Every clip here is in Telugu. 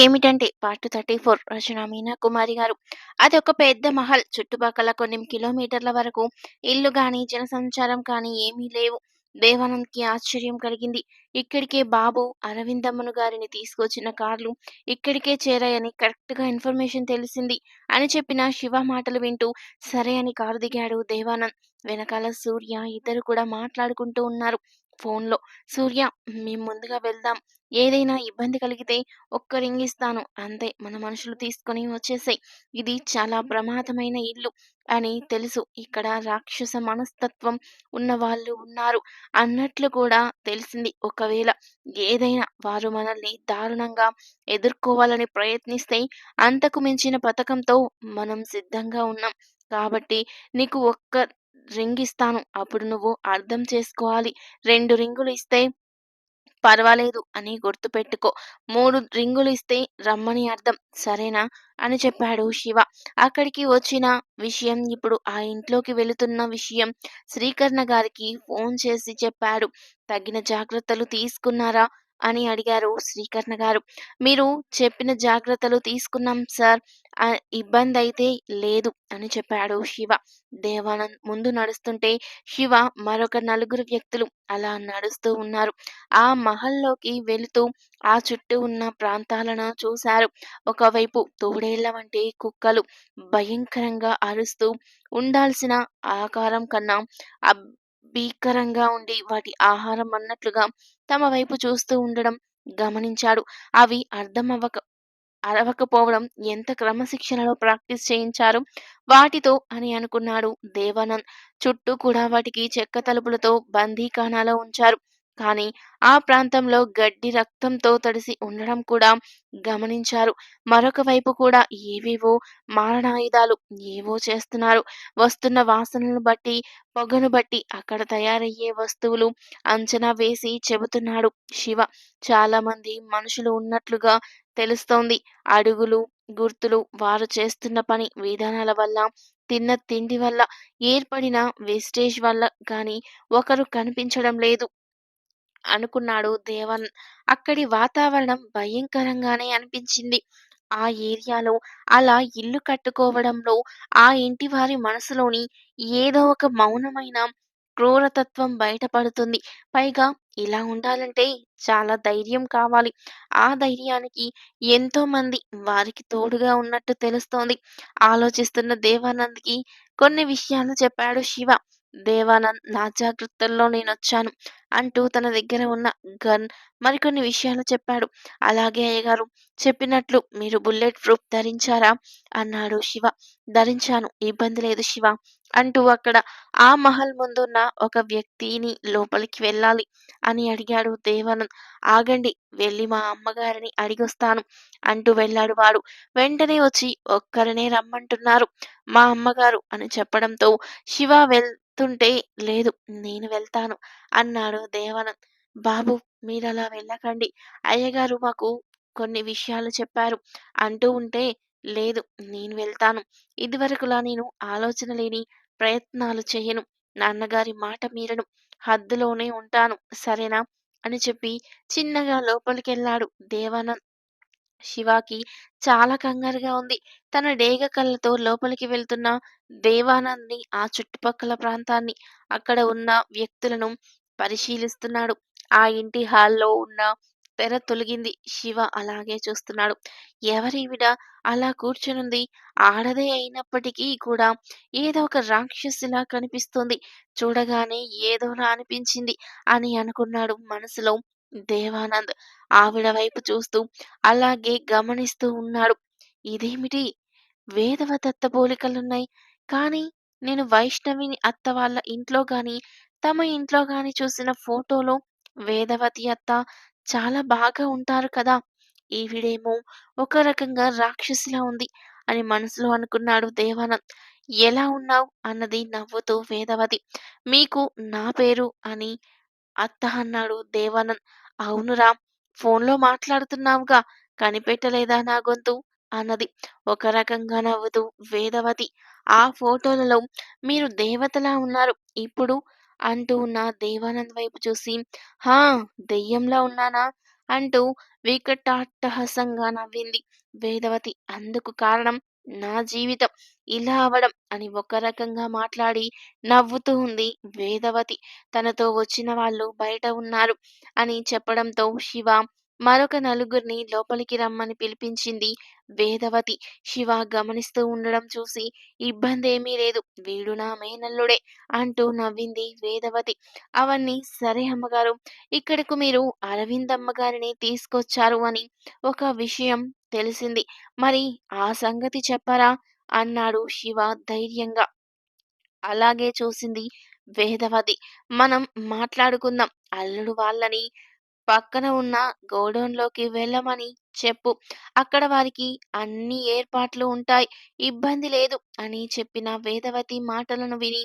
ఏమిటంటే పార్ట్ 34 రచన మీనా కుమారి గారు. అది ఒక పెద్ద మహల్. చుట్టుపక్కల కొన్ని కిలోమీటర్ల వరకు ఇల్లు కానీ జనసంచారం కానీ ఏమీ లేవు. దేవానంద్‌కి ఆశ్చర్యం కలిగింది. ఇక్కడికే బాబు, అరవిందమ్మను గారిని తీసుకొచ్చిన కార్లు ఇక్కడికే చేరాయని కరెక్ట్‌గా ఇన్ఫర్మేషన్ తెలిసింది అని చెప్పిన శివ మాటలు వింటూ సరే అని కారు దిగాడు దేవానంద్. వెనకాల సూర్య ఇద్దరు కూడా మాట్లాడుకుంటూ ఉన్నారు ఫోన్‌లో. సూర్య మేము ముందుగా వెళ్దాం. ఏదైనా ఇబ్బంది కలిగితే ఒక్క రింగ్ ఇస్తాను అంతే మన మనుషులు తీసుకొని వచ్చేసాయి ఇది చాలా ప్రమాదమైన ఇల్లు అని తెలుసు. ఇక్కడ రాక్షస మనస్తత్వం ఉన్న వాళ్ళు ఉన్నారు అన్నట్లు కూడా తెలిసింది. ఒకవేళ ఏదైనా వారు మనల్ని దారుణంగా ఎదుర్కోవాలని ప్రయత్నిస్తే అంతకు మించిన పథకంతో మనం సిద్ధంగా ఉన్నాం. కాబట్టి నీకు ఒక్క రింగ్ ఇస్తాను. అప్పుడు నువ్వు అర్థం చేసుకోవాలి. రెండు రింగులు ఇస్తే పర్వాలేదు అని గుర్తుపెట్టుకో. మూడు రింగులు ఇస్తే రమ్మని అర్థం. సరేనా? అని చెప్పాడు శివ. అక్కడికి వచ్చిన విషయం ఇప్పుడు ఆ ఇంట్లోకి వెళుతున్న విషయం శ్రీకర్ణ గారికి ఫోన్ చేసి చెప్పాడు. తగిన జాగ్రత్తలు తీసుకున్నారా? అని అడిగారు శ్రీకర్ణ గారు. మీరు చెప్పిన జాగ్రత్తలు తీసుకున్నాం సార్. ఇబ్బంది అయితే లేదు అని చెప్పాడు శివ. దేవానంద్ ముందు నడుస్తుంటే శివ మరొక నలుగురు వ్యక్తులు అలా నడుస్తూ ఉన్నారు. ఆ మహల్‌లోకి వెళుతూ ఆ చుట్టూ ఉన్న ప్రాంతాలను చూశారు. ఒకవైపు తోడేళ్ళ వంటి కుక్కలు భయంకరంగా అరుస్తూ ఉండాల్సిన ఆకారం కన్నా భీకరంగా ఉండి వాటి ఆహారం అన్నట్లుగా తమ వైపు చూస్తూ ఉండడం గమనించాడు. అవి అర్థమవ్వక అరవకపోవడం ఎంత క్రమశిక్షణలో ప్రాక్టీస్ చేయించారు వాటితో అని అనుకున్నాడు దేవానంద్. చుట్టూ కూడా వాటికి చెక్క తలుపులతో బందీఖానాలో ఉంచారు. కానీ ఆ ప్రాంతంలో గడ్డి రక్తంతో తడిసి ఉండడం కూడా గమనించారు. మరొక వైపు కూడా ఏవేవో మారణాయుధాలు ఏవో చేస్తున్నారు. వస్తున్న వాసనలను బట్టి, పొగను బట్టి అక్కడ తయారయ్యే వస్తువులు అంచనా వేసి చెబుతున్నాడు శివ. చాలా మంది మనుషులు ఉన్నట్లుగా తెలుస్తోంది. అడుగులు, గుర్తులు, వారు చేస్తున్న పని విధానాల వల్ల, తిన్న తిండి వల్ల, ఏర్పడిన వెస్టేజ్ వల్ల కానీ ఒకరు కనిపించడం లేదు అనుకున్నాడు దేవన్ అక్కడి వాతావరణం భయంకరంగానే అనిపించింది. ఆ ఏరియాలో అలా ఇల్లు కట్టుకోవడంలో ఆ ఇంటి వారి మనసులోని ఏదో ఒక మౌనమైన క్రూరతత్వం బయటపడుతుంది. పైగా ఇలా ఉండాలంటే చాలా ధైర్యం కావాలి. ఆ ధైర్యానికి ఎంతో మంది వారికి తోడుగా ఉన్నట్టు తెలుస్తోంది. ఆలోచిస్తున్న దేవానంద్‌కి కొన్ని విషయాలు చెప్పాడు శివ. దేవానంద్ నా జాగ్రత్తల్లో నేనొచ్చాను అంటూ తన దగ్గర ఉన్న గన్, మరికొన్ని విషయాలు చెప్పాడు. అలాగే అయ్యగారు చెప్పినట్లు మీరు బుల్లెట్ ప్రూఫ్ ధరించారా? అన్నాడు శివ. ధరించాను. ఇబ్బంది లేదు శివ అంటూ అక్కడ ఆ మహల్ ముందున్న ఒక వ్యక్తిని లోపలికి వెళ్ళాలి అని అడిగాడు దేవానంద్. ఆగండి వెళ్ళి మా అమ్మగారిని అడిగొస్తాను అంటూ వెళ్ళాడు వాడు. వెంటనే వచ్చి ఒక్కరినే రమ్మంటున్నారు మా అమ్మగారు అని చెప్పడంతో శివ చెప్తుంటే లేదు నేను వెళ్తాను అన్నాడు దేవానంద్. బాబూ మీరలా వెళ్ళకండి. అయ్యగారు మాకు కొన్ని విషయాలు చెప్పారు అంటూ ఉంటే లేదు నేను వెళ్తాను. ఇదివరకులా నేను ఆలోచన లేని ప్రయత్నాలు చేయను నాన్నగారి మాట మీరను. హద్దులోనే ఉంటాను. సరేనా? అని చెప్పి చిన్నగా లోపలికెళ్ళాడు దేవానంద్. శివాకి చాలా కంగారుగా ఉంది. తన డేగ కళ్ళతో లోపలికి వెళ్తున్న దేవానంద్‌ని, ఆ చుట్టుపక్కల ప్రాంతాన్ని, అక్కడ ఉన్న వ్యక్తులను పరిశీలిస్తున్నాడు. ఆ ఇంటి హాల్‌లో ఉన్న తెర తొలగింది. శివ అలాగే చూస్తున్నాడు. ఎవరీవిడ అలా కూర్చునుంది? ఆడదే అయినప్పటికీ కూడా ఏదో ఒక రాక్షసిలా కనిపిస్తోంది. చూడగానే ఏదోలా అనిపించింది అని అనుకున్నాడు మనసులో దేవానంద్. ఆవిడ వైపు చూస్తూ అలాగే గమనిస్తూ ఉన్నాడు. ఇదేమిటి? వేదవదత్త పోలికలున్నాయి. కానీ నేను వైష్ణవిని అత్త వాళ్ళ ఇంట్లో గాని, తమ ఇంట్లో గాని చూసిన ఫోటోలో వేదవతి అత్త చాలా బాగా ఉంటారు కదా! ఈవిడేమో ఒక రకంగా రాక్షసిలా ఉంది అని మనసులో అనుకున్నాడు దేవానంద్. ఎలా ఉన్నావు అన్నది నవ్వుతూ వేదవతి. మీకు నా పేరు అని అత్త అన్నాడు దేవానంద్. అవునురా! ఫోన్‌లో మాట్లాడుతున్నావుగా కనిపెట్టలేదా నా గొంతు? అన్నది ఒక రకంగా నవ్వుతూ వేదవతి. ఆ ఫోటోలలో మీరు దేవతలా ఉన్నారు. ఇప్పుడు? అంటూ ఉన్న దేవానంద్ వైపు చూసి హా! దెయ్యంలా ఉన్నానా? అంటూ వికటాట్టహాసంగా నవ్వింది వేదవతి. అందుకు కారణం నా జీవితం ఇలా అవ్వడం అని ఒక రకంగా మాట్లాడి నవ్వుతూ ఉంది వేదవతి. తనతో వచ్చిన వాళ్ళు బయట ఉన్నారు అని చెప్పడంతో శివ మరొక నలుగురిని లోపలికి రమ్మని పిలిపించింది వేదవతి. శివ గమనిస్తూ ఉండడం చూసి ఇబ్బంది ఏమీ లేదు. వీడు నా మేనల్లుడే అంటూ నవ్వింది వేదవతి. అవన్నీ సరే అమ్మగారు. ఇక్కడకు మీరు అరవింద్ అమ్మగారిని తీసుకొచ్చారు అని ఒక విషయం తెలిసింది. మరి ఆ సంగతి చెప్పరా? అన్నాడు శివ ధైర్యంగా. అలాగే చూసింది వేదవతి. మనం మాట్లాడుకుందాం. అల్లుడు వాళ్ళని పక్కన ఉన్న గోడౌన్‌లోకి వెళ్ళమని చెప్పు. అక్కడ వారికి అన్ని ఏర్పాట్లు ఉంటాయి. ఇబ్బంది లేదు అని చెప్పిన వేదవతి మాటలను విని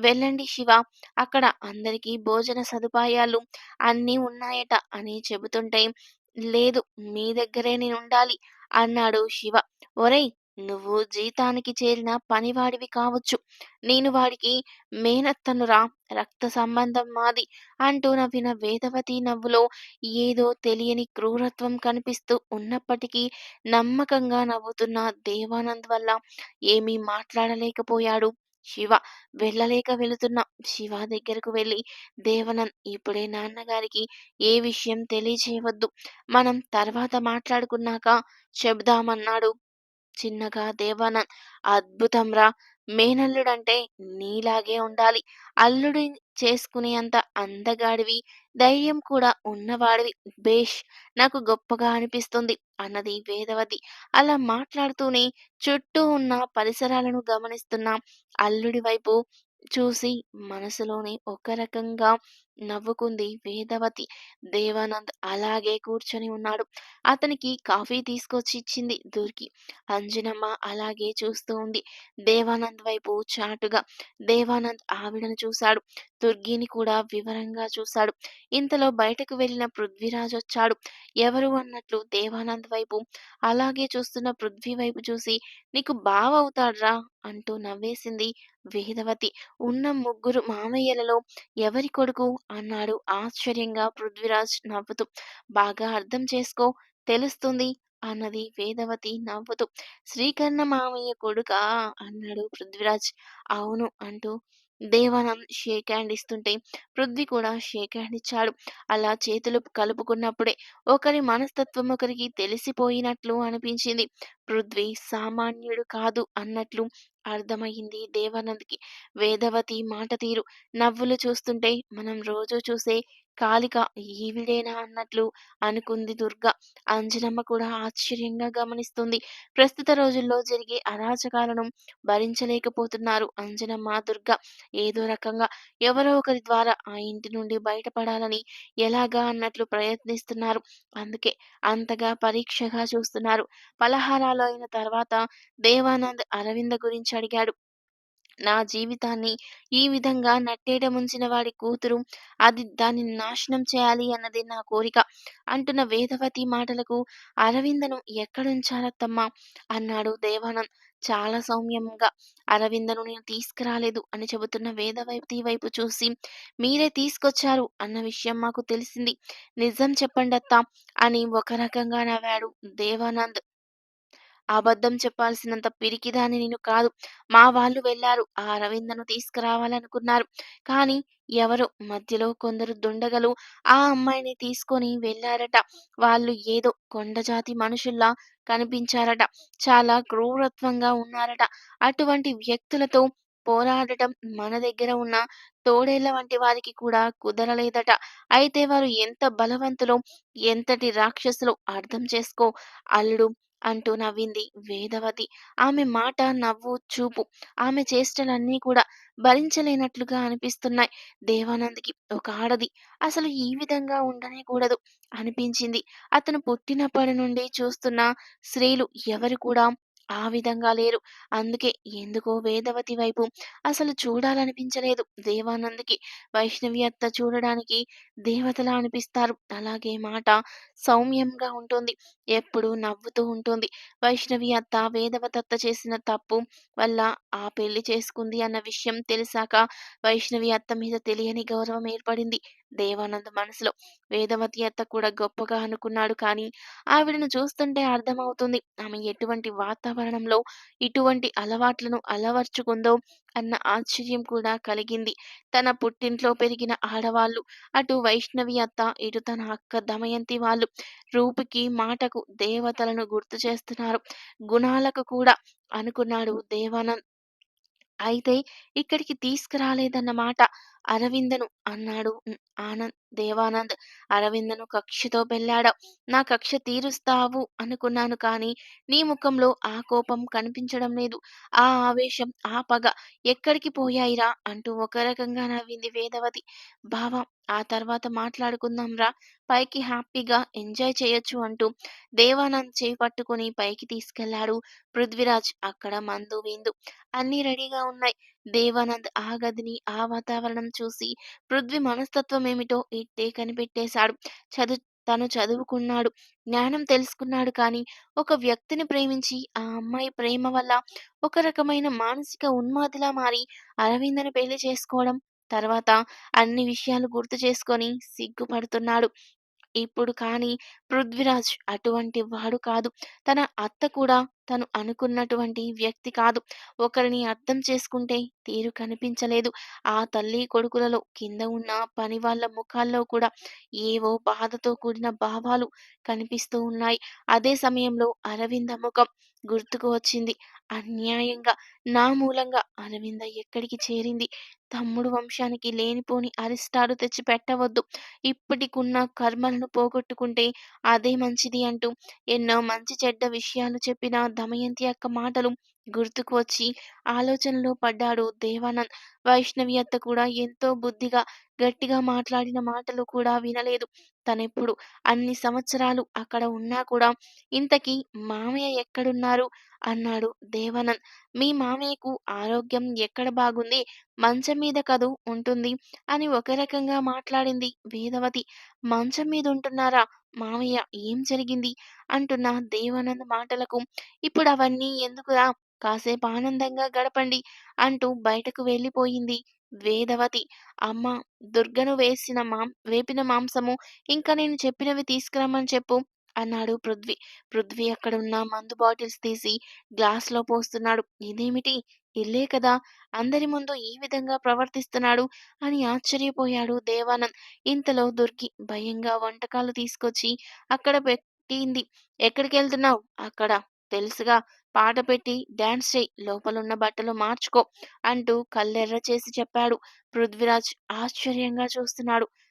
వెళ్ళండి శివ. అక్కడ అందరికీ భోజన సదుపాయాలు అన్నీ ఉన్నాయట అని చెబుతుంటే లేదు మీ దగ్గరే నేనుండాలి అన్నాడు శివ. ఒరేయ్! నువ్వు జీతానికి చేరిన పనివాడివి కావచ్చు. నేను వాడికి మేనత్తనురా. రక్త సంబంధం మాది అంటూ నవ్విన వేదవతి నవ్వులో ఏదో తెలియని క్రూరత్వం కనిపిస్తూ ఉన్నప్పటికీ నమ్మకంగా నవ్వుతున్న దేవానంద్ వల్ల ఏమీ మాట్లాడలేకపోయాడు శివ. వెళ్ళలేక వెళుతున్న శివ దగ్గరకు వెళ్ళి దేవనంద్ ఇప్పుడే నాన్నగారికి ఏ విషయం తెలియచేయవద్దు. మనం తర్వాత మాట్లాడుకున్నాక చెబుదామన్నాడు చిన్నగా దేవానంద్. అద్భుతంరా! మేనల్లుడంటే నీలాగే ఉండాలి. అల్లుడిని చేసుకునేంత అందగాడివి, ధైర్యం కూడా ఉన్నవాడివి. బేష్ నాకు గొప్పగా అనిపిస్తుంది అన్నది వేదవతి. అలా మాట్లాడుతూనే చుట్టూ ఉన్న పరిసరాలను గమనిస్తున్న అల్లుడి వైపు చూసి మనసులోనే ఒక రకంగా నవ్వుకుంది వేదవతి. దేవానంద్ అలాగే కూర్చొని ఉన్నాడు. అతనికి కాఫీ తీసుకొచ్చి ఇచ్చింది దుర్గి. అంజనమ్మ అలాగే చూస్తూ ఉంది దేవానంద్ వైపు చాటుగా. దేవానంద్ ఆవిడను చూశాడు. దుర్గిని కూడా వివరంగా చూశాడు. ఇంతలో బయటకు వెళ్ళిన పృథ్వీరాజ్ వచ్చాడు. ఎవరు అన్నట్లు దేవానంద్ వైపు అలాగే చూస్తున్న పృథ్వీ వైపు చూసి నీకు బావ అవుతాడ్రా అంటూ నవ్వేసింది వేదవతి. ఉన్న ముగ్గురు మామయ్యలలో ఎవరి కొడుకు? అన్నాడు ఆశ్చర్యంగా పృథ్వీరాజ్ నవ్వుతూ. బాగా అర్థం చేసుకో తెలుస్తుంది అన్నది వేదవతి నవ్వుతూ. శ్రీకర్ణ మామయ్య కొడుకా? అన్నాడు పృథ్వీరాజ్. అవును అంటూ దేవానంద్ షేక్ హ్యాండ్ ఇస్తుంటే పృథ్వీ కూడా షేక్ హ్యాండ్ ఇచ్చాడు. అలా చేతులు కలుపుకున్నప్పుడే ఒకరి మనస్తత్వం ఒకరికి తెలిసిపోయినట్లు అనిపించింది. పృథ్వీ సామాన్యుడు కాదు అన్నట్లు అర్థమయింది దేవానంద్‌కి. వేదవతి మాట తీరు, నవ్వులు చూస్తుంటే మనం రోజు చూసే కాళిక ఈవిడేనా అన్నట్లు అనుకుంది దుర్గ. అంజనమ్మ కూడా ఆశ్చర్యంగా గమనిస్తుంది. ప్రస్తుత రోజుల్లో జరిగే అరాచకాలను భరించలేకపోతున్నారు అంజనమ్మ, దుర్గ. ఏదో రకంగా ఎవరో ఒకరి ద్వారా ఆ ఇంటి నుండి బయటపడాలని ఎలాగా అన్నట్లు ప్రయత్నిస్తున్నారు. అందుకే అంతగా పరీక్షగా చూస్తున్నారు. పలహారాలు అయిన తర్వాత దేవానంద్ అరవింద గురించి అడిగాడు. నా జీవితాన్ని ఈ విధంగా నట్టేట ముంచిన వాడి కూతురు అది దానిని నాశనం చేయాలి అన్నదే నా కోరిక అంటున్న వేదవతి మాటలకు అరవిందను ఎక్కడుంచాలత్తమ్మా అన్నాడు దేవానంద్ చాలా సౌమ్యంగా. అరవిందను నేను తీసుకురాలేదు అని చెబుతున్న వేదవతి వైపు చూసి మీరే తీసుకొచ్చారు అన్న విషయం మాకు తెలిసింది. నిజం చెప్పండత్తా అని ఒక రకంగా నవ్వాడు దేవానంద్. అబద్ధం చెప్పాల్సినంత పిరికిదాని నేను కాదు. మా వాళ్ళు వెళ్ళారు. ఆ అరవిందను తీసుకురావాలనుకున్నారు. కానీ ఎవరో మధ్యలో కొందరు దుండగలు ఆ అమ్మాయిని తీసుకొని వెళ్ళారట. వాళ్ళు ఏదో కొండజాతి మనుషుల్లా కనిపించారట. చాలా క్రూరత్వంగా ఉన్నారట. అటువంటి వ్యక్తులతో పోరాడటం మన దగ్గర ఉన్న తోడేళ్ళ వంటి వారికి కూడా కుదరలేదట. అయితే వారు ఎంత బలవంతులో, ఎంతటి రాక్షసులో అర్థం చేసుకో అల్లుడు అంటూ నవ్వింది వేదవతి. ఆమె మాట, నవ్వు, చూపు, ఆమె చేష్టలన్నీ కూడా భరించలేనట్లుగా అనిపిస్తున్నాయి దేవానంద్‌కి. ఒక ఆడది అసలు ఈ విధంగా ఉండనే కూడదు అనిపించింది. అతను పుట్టినప్పటి నుండి చూస్తున్న స్త్రీలు ఎవరు కూడా ఆ విధంగా లేరు. అందుకే ఎందుకో వేదవతి వైపు అసలు చూడాలనిపించలేదు దేవానంద్‌కి. వైష్ణవి అత్త చూడడానికి దేవతలా అనిపిస్తారు. అలాగే మాట సౌమ్యంగా ఉంటుంది. ఎప్పుడు నవ్వుతూ ఉంటుంది. వైష్ణవి అత్త వేదవతి అత్త చేసిన తప్పు వల్ల ఆ పెళ్ళి చేసుకుంది అన్న విషయం తెలిసాక వైష్ణవి అత్త మీద తెలియని గౌరవం ఏర్పడింది దేవానంద్ మనసులో. వేదవతి అత్త కూడా గొప్పగా అనుకున్నాడు కానీ, ఆవిడను చూస్తుంటే అర్థమవుతుంది. ఆమె ఎటువంటి వాతావరణంలో ఇటువంటి అలవాట్లను అలవర్చుకుందో అన్న ఆశ్చర్యం కూడా కలిగింది. తన పుట్టింట్లో పెరిగిన ఆడవాళ్ళు, అటు వైష్ణవి అత్త, ఇటు తన అక్క దమయంతి వాళ్ళు రూపుకి, మాటకు దేవతలను గుర్తు చేస్తున్నారు. గుణాలకు కూడా అనుకున్నాడు దేవానంద్. అయితే ఇక్కడికి తీసుకురాలేదన్నమాట అరవిందను అన్నాడు ఆనంద్ దేవానంద్. అరవిందను కక్షతో పెళ్ళాడావు. నా కక్ష తీరుస్తావు అనుకున్నాను కానీ, నీ ముఖంలో ఆ కోపం కనిపించడం లేదు. ఆ ఆవేశం, ఆ పగ ఎక్కడికి పోయాయిరా అంటూ ఒక రకంగా నవ్వింది వేదవతి. బావా! ఆ తర్వాత మాట్లాడుకుందాంరా. పైకి హ్యాపీగా ఎంజాయ్ చేయొచ్చు అంటూ దేవానంద్ చేయి పట్టుకుని పైకి తీసుకెళ్ళాడు పృథ్వీరాజ్. అక్కడ మందు, విందు అన్ని రెడీగా ఉన్నాయి. దేవానంద్ ఆ గదిని, ఆ వాతావరణం చూసి పృథ్వీ మనస్తత్వం ఏమిటో ఇట్టే కనిపెట్టేశాడు. చదు తను చదువుకున్నాడు. జ్ఞానం తెలుసుకున్నాడు కానీ, ఒక వ్యక్తిని ప్రేమించి, ఆ అమ్మాయి ప్రేమ వల్ల ఒక రకమైన మానసిక ఉన్మాదిలా మారి అరవిందని పెళ్ళి చేసుకోవడం, తర్వాత అన్ని విషయాలు గుర్తు చేసుకొని సిగ్గుపడుతున్నాడు. ఇప్పుడు కానీ పృథ్వీరాజ్ అటువంటి వాడు కాదు. తన అత్త కూడా తను అనుకున్నటువంటి వ్యక్తి కాదు. ఒకరిని అర్థం చేసుకుంటే తీరు కనిపించలేదు. ఆ తల్లి కొడుకులలో కింద ఉన్న పని వాళ్ళ ముఖాల్లో కూడా ఏవో బాధతో కూడిన భావాలు కనిపిస్తూ ఉన్నాయి. అదే సమయంలో అరవింద ముఖం గుర్తుకు వచ్చింది. అన్యాయంగా నా మూలంగా అరవింద ఎక్కడికి చేరింది? తమ్ముడు వంశానికి లేనిపోని అరిష్టాలు తెచ్చి పెట్టవద్దు. ఇప్పటికున్న కర్మలను పోగొట్టుకుంటే అదే మంచిది అంటూ ఎన్నో మంచి చెడ్డ విషయాలు చెప్పిన దమయంతి అక్క మాటలు గుర్తుకు వచ్చి ఆలోచనలో పడ్డాడు దేవానంద్. వైష్ణవి అత్త కూడా ఎంతో బుద్ధిగా, గట్టిగా మాట్లాడిన మాటలు కూడా వినలేదు. తనెప్పుడు అన్ని సంవత్సరాలు అక్కడ ఉన్నా కూడా ఇంతకీ మామయ్య ఎక్కడున్నారు? అన్నాడు దేవానంద్. మీ మామయ్యకు ఆరోగ్యం ఎక్కడ బాగుంది? మంచం మీద కదూ ఉంటుంది అని ఒక రకంగా మాట్లాడింది వేదవతి. మంచం మీదుంటున్నారా? మామయ్య ఏం జరిగింది? అంటున్న దేవానంద్ మాటలకు ఇప్పుడు అవన్నీ ఎందుకురా? కాసేపు ఆనందంగా గడపండి అంటూ బయటకు వెళ్ళిపోయింది వేదవతి. అమ్మా! దుర్గను వేసిన మాం వేపిన మాంసము, ఇంకా నేను చెప్పినవి తీసుకురమ్మని చెప్పు అన్నాడు పృథ్వీ. పృథ్వీ అక్కడున్న మందు బాటిల్స్ తీసి గ్లాస్‌లో పోస్తున్నాడు. ఇదేమిటి? ఇల్లే కదా! అందరి ముందు ఈ విధంగా ప్రవర్తిస్తున్నాడు అని ఆశ్చర్యపోయాడు దేవానంద్. ఇంతలో దుర్గి భయంగా వంటకాలు తీసుకొచ్చి అక్కడ పెట్టింది. ఎక్కడికి వెళ్తున్నావు అక్కడ తెలుసుగా పాట పెట్టి డాన్స్ చేయి లోపలున్న బట్టలు మార్చుకో అంటూ కళ్ళెర్ర చేసి చెప్పాడు. పృథ్వీరాజ్ ఆశ్చర్యంగా చూస్తున్నాడు.